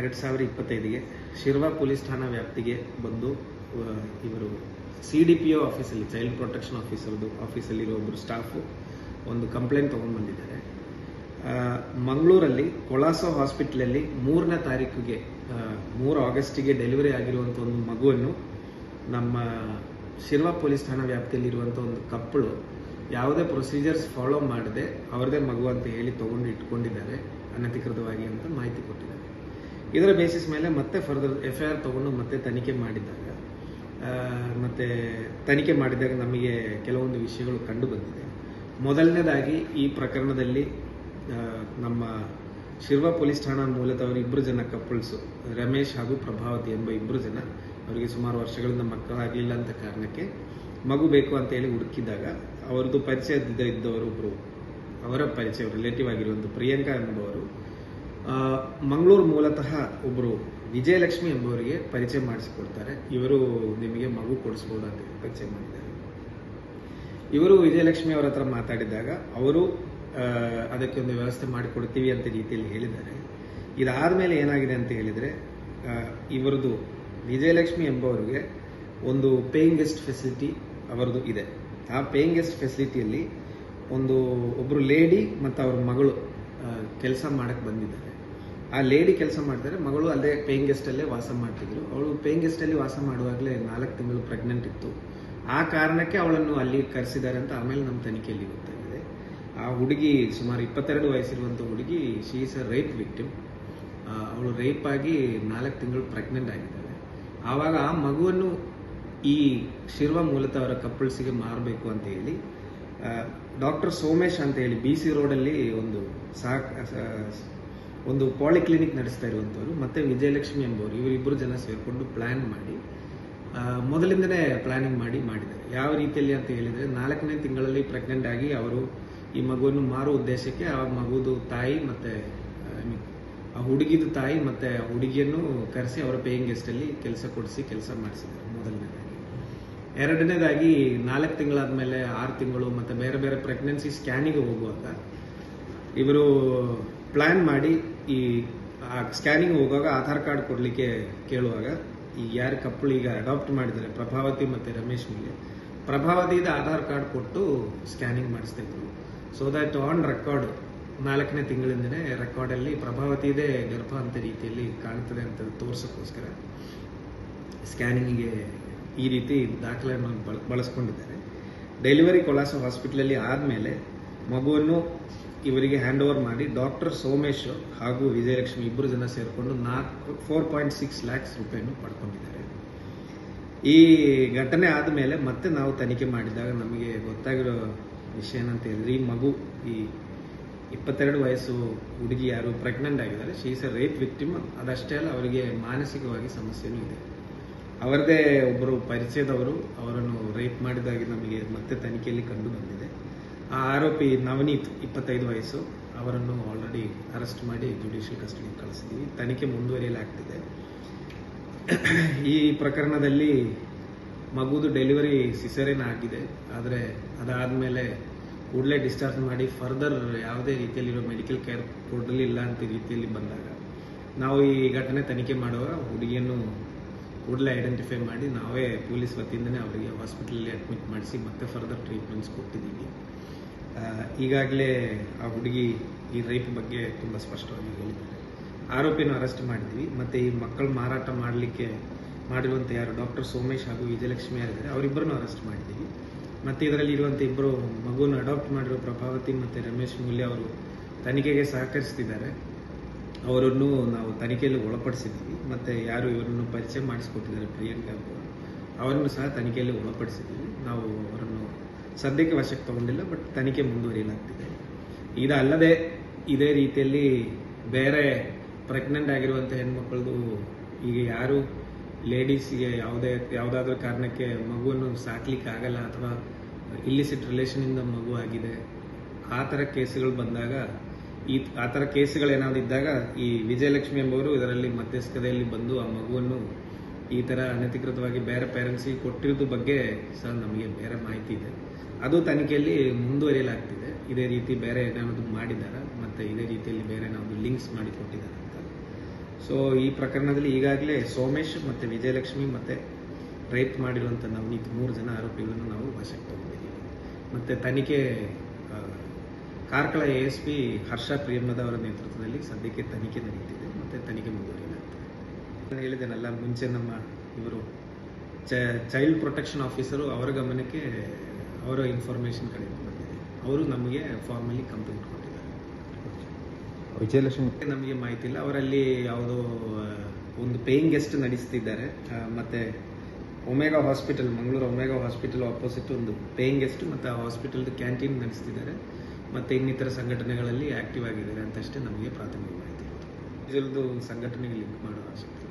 ಎರಡು ಸಾವಿರ ಇಪ್ಪತ್ತೈದಿಗೆ ಶಿರ್ವಾ ಪೊಲೀಸ್ ಠಾಣಾ ವ್ಯಾಪ್ತಿಗೆ ಬಂದು ಇವರು ಸಿ ಡಿ ಪಿ ಒ ಆಫೀಸಲ್ಲಿ ಚೈಲ್ಡ್ ಪ್ರೊಟೆಕ್ಷನ್ ಆಫೀಸರ್ದು ಆಫೀಸಲ್ಲಿರೋ ಒಬ್ಬರು ಸ್ಟಾಫು ಒಂದು ಕಂಪ್ಲೇಂಟ್ ತೊಗೊಂಡು ಬಂದಿದ್ದಾರೆ. ಮಂಗಳೂರಲ್ಲಿ ಕೊಳಾಸೋ ಹಾಸ್ಪಿಟ್ಲಲ್ಲಿ ಮೂರನೇ ತಾರೀಕಿಗೆ ಮೂರು ಆಗಸ್ಟಿಗೆ ಡೆಲಿವರಿ ಆಗಿರುವಂಥ ಒಂದು ಮಗುವನ್ನು ನಮ್ಮ ಶಿರ್ವಾ ಪೊಲೀಸ್ ಠಾಣಾ ವ್ಯಾಪ್ತಿಯಲ್ಲಿರುವಂಥ ಒಂದು ಕಪ್ಪಳು ಯಾವುದೇ ಪ್ರೊಸೀಜರ್ಸ್ ಫಾಲೋ ಮಾಡದೆ ಅವ್ರದೇ ಮಗು ಅಂತ ಹೇಳಿ ತೊಗೊಂಡು ಇಟ್ಕೊಂಡಿದ್ದಾರೆ. ಅನಧಿಕೃತವಾಗಿ ಅಂತ ಮಾಹಿತಿ ಕೊಟ್ಟಿದ್ದಾರೆ. ಇದರ ಬೇಸಿಸ್ ಮೇಲೆ ಮತ್ತೆ ಫರ್ದರ್ ಎಫ್ ಐ ಆರ್ ತಗೊಂಡು ಮತ್ತೆ ತನಿಖೆ ಮಾಡಿದಾಗ ಆ, ಮತ್ತೆ ತನಿಖೆ ಮಾಡಿದಾಗ ನಮಗೆ ಕೆಲವೊಂದು ವಿಷಯಗಳು ಕಂಡು ಬಂದಿದೆ. ಮೊದಲನೇದಾಗಿ ಈ ಪ್ರಕರಣದಲ್ಲಿ ನಮ್ಮ ಶಿರ್ವ ಪೊಲೀಸ್ ಠಾಣಾ ಮೂಲತಃ ಅವರು ಇಬ್ಬರು ಜನ ಕಪಲ್ಸು ರಮೇಶ್ ಹಾಗೂ ಪ್ರಭಾವತಿ ಎಂಬ ಇಬ್ಬರು ಜನ ಅವರಿಗೆ ಸುಮಾರು ವರ್ಷಗಳಿಂದ ಮಕ್ಕಳಾಗಲಿಲ್ಲ ಅಂತ ಕಾರಣಕ್ಕೆ ಮಗು ಬೇಕು ಅಂತ ಹೇಳಿ ಹುಡುಕಿದಾಗ ಅವರದ್ದು ಪರಿಚಯದ ಇದ್ದವರು ಒಬ್ಬರು ಅವರ ಪರಿಚಯ ರಿಲೇಟಿವ್ ಆಗಿರುವಂಥ ಪ್ರಿಯಾಂಕಾ ಎಂಬುವರು. ಮಂಗಳೂರು ಮೂಲತಃ ಒಬ್ಬರು ವಿಜಯಲಕ್ಷ್ಮಿ ಎಂಬುವರಿಗೆ ಪರಿಚಯ ಮಾಡಿಸಿಕೊಡ್ತಾರೆ. ಇವರು ನಿಮಗೆ ಮಗು ಕೊಡಿಸ್ಬೋದು ಅಂತ ಪರಿಚಯ ಮಾಡಿದ್ದಾರೆ. ಇವರು ವಿಜಯಲಕ್ಷ್ಮಿ ಅವರ ಹತ್ರ ಮಾತಾಡಿದಾಗ ಅವರು ಅದಕ್ಕೆ ಒಂದು ವ್ಯವಸ್ಥೆ ಮಾಡಿಕೊಡ್ತೀವಿ ಅಂತ ರೀತಿಯಲ್ಲಿ ಹೇಳಿದ್ದಾರೆ. ಇದಾದ್ಮೇಲೆ ಏನಾಗಿದೆ ಅಂತ ಹೇಳಿದ್ರೆ ಇವರದು ವಿಜಯಲಕ್ಷ್ಮಿ ಎಂಬವರಿಗೆ ಒಂದು ಪೇಯಿಂಗ್ ಗೆಸ್ಟ್ ಫೆಸಿಲಿಟಿ ಅವರದು ಇದೆ. ಆ ಪೇಯಿಂಗ್ ಗೆಸ್ಟ್ ಫೆಸಿಲಿಟಿಯಲ್ಲಿ ಒಂದು ಒಬ್ಬರು ಲೇಡಿ ಮತ್ತು ಅವ್ರ ಮಗಳು ಕೆಲಸ ಮಾಡಕ್ಕೆ ಬಂದಿದ್ದಾರೆ. ಆ ಲೇಡಿ ಕೆಲಸ ಮಾಡ್ತಾರೆ ಮಗಳು ಅಲ್ಲೇ ಪೇಯಿಂಗ್ ಗೆಸ್ಟಲ್ಲೇ ವಾಸ ಮಾಡ್ತಿದ್ರು. ಅವಳು ಪೇಯಿಂಗ್ ಗೆಸ್ಟಲ್ಲಿ ವಾಸ ಮಾಡುವಾಗಲೇ ನಾಲ್ಕು ತಿಂಗಳು ಪ್ರೆಗ್ನೆಂಟ್ ಇತ್ತು. ಆ ಕಾರಣಕ್ಕೆ ಅವಳನ್ನು ಅಲ್ಲಿ ಕರೆಸಿದ್ದಾರೆ ಅಂತ ಆಮೇಲೆ ನಮ್ಮ ತನಿಖೆಯಲ್ಲಿ ಗೊತ್ತಾಗಿದೆ. ಆ ಹುಡುಗಿ ಸುಮಾರು ಇಪ್ಪತ್ತೆರಡು ವಯಸ್ಸಿರುವಂಥ ಹುಡುಗಿ she is a rape victim ಅವಳು ರೇಪ್ ಆಗಿ ನಾಲ್ಕು ತಿಂಗಳು ಪ್ರೆಗ್ನೆಂಟ್ ಆಗಿದ್ದಾಳೆ. ಆವಾಗ ಆ ಮಗುವನ್ನು ಈ ಶಿರ್ವ ಮೂಲತಃ ಅವರ ಕಪ್ಪಲ್ಸಿಗೆ ಮಾರಬೇಕು ಅಂತ ಹೇಳಿ ಡಾಕ್ಟರ್ ಸೋಮೇಶ್ ಅಂತ ಹೇಳಿ ಬಿ ಸಿ ರೋಡಲ್ಲಿ ಒಂದು ಸಹ ಒಂದು ಪಾಲಿಕ್ಲಿನಿಕ್ ನಡೆಸ್ತಾ ಇರುವಂಥವ್ರು, ಮತ್ತೆ ವಿಜಯಲಕ್ಷ್ಮಿ ಎಂಬವರು, ಇವರಿಬ್ಬರು ಜನ ಸೇರಿಕೊಂಡು ಪ್ಲಾನ್ ಮಾಡಿ ಮೊದಲಿಂದನೇ ಪ್ಲಾನಿಂಗ್ ಮಾಡಿ ಮಾಡಿದ್ದಾರೆ. ಯಾವ ರೀತಿಯಲ್ಲಿ ಅಂತ ಹೇಳಿದ್ರೆ, ನಾಲ್ಕನೇ ತಿಂಗಳಲ್ಲಿ ಪ್ರೆಗ್ನೆಂಟ್ ಆಗಿ ಅವರು ಈ ಮಗುವನ್ನು ಮಾರುವ ಉದ್ದೇಶಕ್ಕೆ ಆ ಮಗುದು ತಾಯಿ ಮತ್ತೆ, ಆ ಹುಡುಗಿದು ತಾಯಿ ಮತ್ತೆ ಹುಡುಗಿಯನ್ನು ಕರೆಸಿ ಅವರ ಪೇಯಿಂಗ್ ಗೆಸ್ಟ್ ಅಲ್ಲಿ ಕೆಲಸ ಕೊಡಿಸಿ, ಕೆಲಸ ಮಾಡಿಸಿದ್ದಾರೆ. ಎರಡನೇದಾಗಿ ನಾಲ್ಕು ತಿಂಗಳಾದ್ಮೇಲೆ ಆರು ತಿಂಗಳು ಮತ್ತು ಬೇರೆ ಬೇರೆ ಪ್ರೆಗ್ನೆನ್ಸಿ ಸ್ಕ್ಯಾನಿಗೆ ಹೋಗುವಾಗ ಇವರು ಪ್ಲ್ಯಾನ್ ಮಾಡಿ ಈ ಸ್ಕ್ಯಾನಿಂಗ್ ಹೋಗುವಾಗ ಆಧಾರ್ ಕಾರ್ಡ್ ಕೊಡಲಿಕ್ಕೆ ಕೇಳುವಾಗ ಈ ಯಾರು ಕಪ್ಪಳು ಈಗ ಅಡಾಪ್ಟ್ ಮಾಡಿದ್ದಾರೆ, ಪ್ರಭಾವತಿ ಮತ್ತು ರಮೇಶ್ ಮೇಲೆ. ಪ್ರಭಾವತಿದ ಆಧಾರ್ ಕಾರ್ಡ್ ಕೊಟ್ಟು ಸ್ಕ್ಯಾನಿಂಗ್ ಮಾಡಿಸ್ತಿದ್ರು. ಸೊ ದಟ್ ಆನ್ ರೆಕಾರ್ಡ್ ನಾಲ್ಕನೇ ತಿಂಗಳಿಂದನೇ ರೆಕಾರ್ಡಲ್ಲಿ ಪ್ರಭಾವತಿದೇ ಗರ್ಭ ಅಂತ ರೀತಿಯಲ್ಲಿ ಕಾಣ್ತದೆ ಅಂತ ತೋರ್ಸೋಕ್ಕೋಸ್ಕರ ಸ್ಕ್ಯಾನಿಂಗಿಗೆ ಈ ರೀತಿ ದಾಖಲೆಯನ್ನು ಬಳ, ಬಳಸ್ಕೊಂಡಿದ್ದಾರೆ. ಡೆಲಿವರಿ ಕೊಲಾಸ ಹಾಸ್ಪಿಟಲಲ್ಲಿ ಆದಮೇಲೆ ಮಗುವನ್ನು ಇವರಿಗೆ ಹ್ಯಾಂಡ್ ಓವರ್ ಮಾಡಿ ಡಾಕ್ಟರ್ ಸೋಮೇಶ್ ಹಾಗೂ ವಿಜಯಲಕ್ಷ್ಮಿ ಇಬ್ಬರು ಜನ ಸೇರಿಕೊಂಡು ನಾಲ್ಕು ಫೋರ್ ಪಾಯಿಂಟ್ ಸಿಕ್ಸ್ ಲ್ಯಾಕ್ಸ್ ರೂಪಾಯಿಯನ್ನು ಪಡ್ಕೊಂಡಿದ್ದಾರೆ. ಈ ಘಟನೆ ಆದಮೇಲೆ ಮತ್ತೆ ನಾವು ತನಿಖೆ ಮಾಡಿದಾಗ ನಮಗೆ ಗೊತ್ತಾಗಿರೋ ವಿಷಯ ಏನಂತ ಹೇಳಿದ್ರೆ, ಈ ಮಗು, ಈ ಇಪ್ಪತ್ತೆರಡು ವಯಸ್ಸು ಹುಡುಗಿ ಯಾರು ಪ್ರೆಗ್ನೆಂಟ್ ಆಗಿದ್ದಾರೆ ಶೀಸ ರೇಪ್ ವಿಕ್ಟಿಮ್ ಅದಷ್ಟೇ ಅಲ್ಲ, ಅವರಿಗೆ ಮಾನಸಿಕವಾಗಿ ಸಮಸ್ಯೆನೂ ಇದೆ. ಅವರದೇ ಒಬ್ಬರು ಪರಿಚಯದವರು ಅವರನ್ನು ರೇಪ್ ಮಾಡಿದಾಗಿ ನಮಗೆ ಮತ್ತೆ ತನಿಖೆಯಲ್ಲಿ ಕಂಡು ಬಂದಿದೆ. ಆ ಆರೋಪಿ ನವನೀತ್, ಇಪ್ಪತ್ತೈದು ವಯಸ್ಸು. ಅವರನ್ನು ಆಲ್ರೆಡಿ ಅರೆಸ್ಟ್ ಮಾಡಿ ಜುಡಿಷಿಯಲ್ ಕಸ್ಟಡಿಗೆ ಕಳಿಸಿದ್ದೀವಿ ತನಿಖೆ ಮುಂದುವರಿಯಲಾಗ್ತಿದೆ ಈ ಪ್ರಕರಣದಲ್ಲಿ ಮಗುದು ಡೆಲಿವರಿ ಸಿಸರೇನ ಆಗಿದೆ. ಆದರೆ ಅದಾದಮೇಲೆ ಕೂಡಲೇ ಡಿಸ್ಚಾರ್ಜ್ ಮಾಡಿ ಫರ್ದರ್ ಯಾವುದೇ ರೀತಿಯಲ್ಲಿರೋ ಮೆಡಿಕಲ್ ಕೇರ್ ಕೊಡಲಿಲ್ಲ ಅಂತ ರೀತಿಯಲ್ಲಿ ಬಂದಾಗ ನಾವು ಈ ಘಟನೆ ತನಿಖೆ ಮಾಡುವಾಗ ಹುಡುಗಿಯನ್ನು ಕೂಡಲೇ ಐಡೆಂಟಿಫೈ ಮಾಡಿ ನಾವೇ ಪೊಲೀಸ್ ವತಿಯಿಂದನೇ ಅವರಿಗೆ ಹಾಸ್ಪಿಟಲಲ್ಲಿ ಅಡ್ಮಿಟ್ ಮಾಡಿಸಿ ಮತ್ತೆ ಫರ್ದರ್ ಟ್ರೀಟ್ಮೆಂಟ್ಸ್ ಕೊಟ್ಟಿದ್ದೀವಿ. ಈಗಾಗಲೇ ಆ ಹುಡುಗಿ ಈ ರೈಪ್ ಬಗ್ಗೆ ತುಂಬ ಸ್ಪಷ್ಟವಾಗಿ ಹೇಳಿದ್ದಾರೆ. ಆರೋಪಿನ ಅರೆಸ್ಟ್ ಮಾಡಿದ್ವಿ ಮತ್ತು ಈ ಮಕ್ಕಳು ಮಾರಾಟ ಮಾಡಲಿಕ್ಕೆ ಮಾಡಿರುವಂಥ ಯಾರು? ಡಾಕ್ಟರ್ ಸೋಮೇಶ್ ಹಾಗೂ ವಿಜಯಲಕ್ಷ್ಮಿ ಯಾರಿದ್ದಾರೆ, ಅವರಿಬ್ಬರನ್ನು ಅರೆಸ್ಟ್ ಮಾಡಿದ್ದೀವಿ. ಮತ್ತು ಇದರಲ್ಲಿ ಇರುವಂಥ ಇಬ್ಬರು ಮಗುವನ್ನು ಅಡಾಪ್ಟ್ ಮಾಡಿರೋ ಪ್ರಭಾವತಿ ಮತ್ತು ರಮೇಶ್ ಮೂಲ್ಯ ಅವರು ತನಿಖೆಗೆ ಸಹಕರಿಸ್ತಿದ್ದಾರೆ. ಅವರನ್ನು ನಾವು ತನಿಖೆಯಲ್ಲಿ ಒಳಪಡಿಸಿದ್ವಿ. ಮತ್ತು ಯಾರು ಇವರನ್ನು ಪರಿಚಯ ಮಾಡಿಸ್ಕೊಟ್ಟಿದ್ದಾರೆ ಪ್ರಿಯಾಂಕಾ ಅವರು, ಅವರನ್ನು ಸಹ ತನಿಖೆಯಲ್ಲಿ ಒಳಪಡಿಸಿದ್ವಿ. ನಾವು ಅವರನ್ನು ಸದ್ಯಕ್ಕೆ ವಶಕ್ಕೆ ತಗೊಂಡಿಲ್ಲ ಬಟ್ ತನಿಖೆ ಮುಂದುವರಿಯಲಾಗ್ತಿದೆ. ಇದಲ್ಲದೆ ಇದೇ ರೀತಿಯಲ್ಲಿ ಬೇರೆ ಪ್ರೆಗ್ನೆಂಟ್ ಆಗಿರುವಂಥ ಹೆಣ್ಮಕ್ಳದು ಈಗ ಯಾರು ಲೇಡೀಸ್ಗೆ ಯಾವುದೇ, ಯಾವುದಾದ್ರೂ ಕಾರಣಕ್ಕೆ ಮಗುವನ್ನು ಸಾಕ್ಲಿಕ್ಕೆ ಆಗಲ್ಲ ಅಥವಾ ಇಲ್ಲಿಸಿಟ್ ರಿಲೇಷನಿಂದ ಮಗು ಆಗಿದೆ, ಆ ಥರ ಕೇಸುಗಳು ಬಂದಾಗ ಈ ಆ ಥರ ಕೇಸುಗಳೇನಾದ್ರು ಇದ್ದಾಗ ಈ ವಿಜಯಲಕ್ಷ್ಮಿ ಎಂಬವರು ಇದರಲ್ಲಿ ಮಧ್ಯಸ್ಥತೆಯಲ್ಲಿ ಬಂದು ಆ ಮಗುವನ್ನು ಈ ಥರ ಅನಧಿಕೃತವಾಗಿ ಬೇರೆ ಪೇರೆಂಟ್ಸಿಗೆ ಕೊಟ್ಟಿರೋದ್ರ ಬಗ್ಗೆ ಸಹ ನಮಗೆ ಬೇರೆ ಮಾಹಿತಿ ಇದೆ. ಅದು ತನಿಖೆಯಲ್ಲಿ ಮುಂದುವರಿಯಲಾಗ್ತಿದೆ. ಇದೇ ರೀತಿ ಬೇರೆ ಏನಾದ್ರು ಮಾಡಿದ್ದಾರೆ? ಮತ್ತು ಇದೇ ರೀತಿಯಲ್ಲಿ ಬೇರೆ ನಾವು ಲಿಂಕ್ಸ್ ಮಾಡಿ ಕೊಟ್ಟಿದ್ದಾರೆ ಅಂತ. ಸೊ ಈ ಪ್ರಕರಣದಲ್ಲಿ ಈಗಾಗಲೇ ಸೋಮೇಶ್ ಮತ್ತು ವಿಜಯಲಕ್ಷ್ಮಿ ಮತ್ತು ರೈಪ್ ಮಾಡಿರುವಂಥ ನವನೀತ್ ಮೂರು ಜನ ಆರೋಪಿಗಳನ್ನು ನಾವು ವಶಕ್ಕೆ ತಗೊಂಡಿದ್ದೀವಿ. ಮತ್ತು ತನಿಖೆ Karkala A S P Harsha Priyamvada ಅವರ ನೇತೃತ್ವದಲ್ಲಿ ಸದ್ಯಕ್ಕೆ ತನಿಖೆ ನಡೀತಿದೆ ಮತ್ತು ತನಿಖೆ ಮುಂದುವರಿಯಲಾಗ್ತದೆ. ನಾನು ಹೇಳಿದ್ದೇನಲ್ಲ ಮುಂಚೆ ನಮ್ಮ ಇವರು ಚೈಲ್ಡ್ ಪ್ರೊಟೆಕ್ಷನ್ ಆಫೀಸರು ಅವರ ಗಮನಕ್ಕೆ ಅವರ ಇನ್ಫಾರ್ಮೇಷನ್ ಕಡೆ ಬಂದಿದೆ ಅವರು ನಮಗೆ ಫಾರ್ಮಲಿ ಕಂಪ್ಲೇಂಟ್ ಕೊಟ್ಟಿದ್ದಾರೆ. ವಿಜಯಲಕ್ಷ್ಮಿ ನಮಗೆ ಮಾಹಿತಿ ಇಲ್ಲ ಅವರಲ್ಲಿ ಯಾವುದೋ ಒಂದು ಪೇಯಿಂಗ್ ಗೆಸ್ಟ್ ನಡೆಸ್ತಿದ್ದಾರೆ. ಮತ್ತು ಮತ್ತೆ Omega hospital Mangaluru Omega hospital opposite ಒಂದು ಪೇಯಿಂಗ್ ಗೆಸ್ಟ್ ಮತ್ತು ಆ ಹಾಸ್ಪಿಟಲ್ದು ಕ್ಯಾಂಟೀನ್ ನಡೆಸ್ತಿದ್ದಾರೆ. ಮತ್ತು ಇನ್ನಿತರ ಸಂಘಟನೆಗಳಲ್ಲಿ ಆಕ್ಟಿವ್ ಆಗಿದ್ದಾರೆ ಅಂತಷ್ಟೇ ನಮಗೆ ಪ್ರಾಥಮಿಕ ಮಾಹಿತಿ ಇದರದ್ದು ಸಂಘಟನೆಗೆ ಲಿಂಕ್ ಮಾಡೋ ಆಸಕ್ತಿ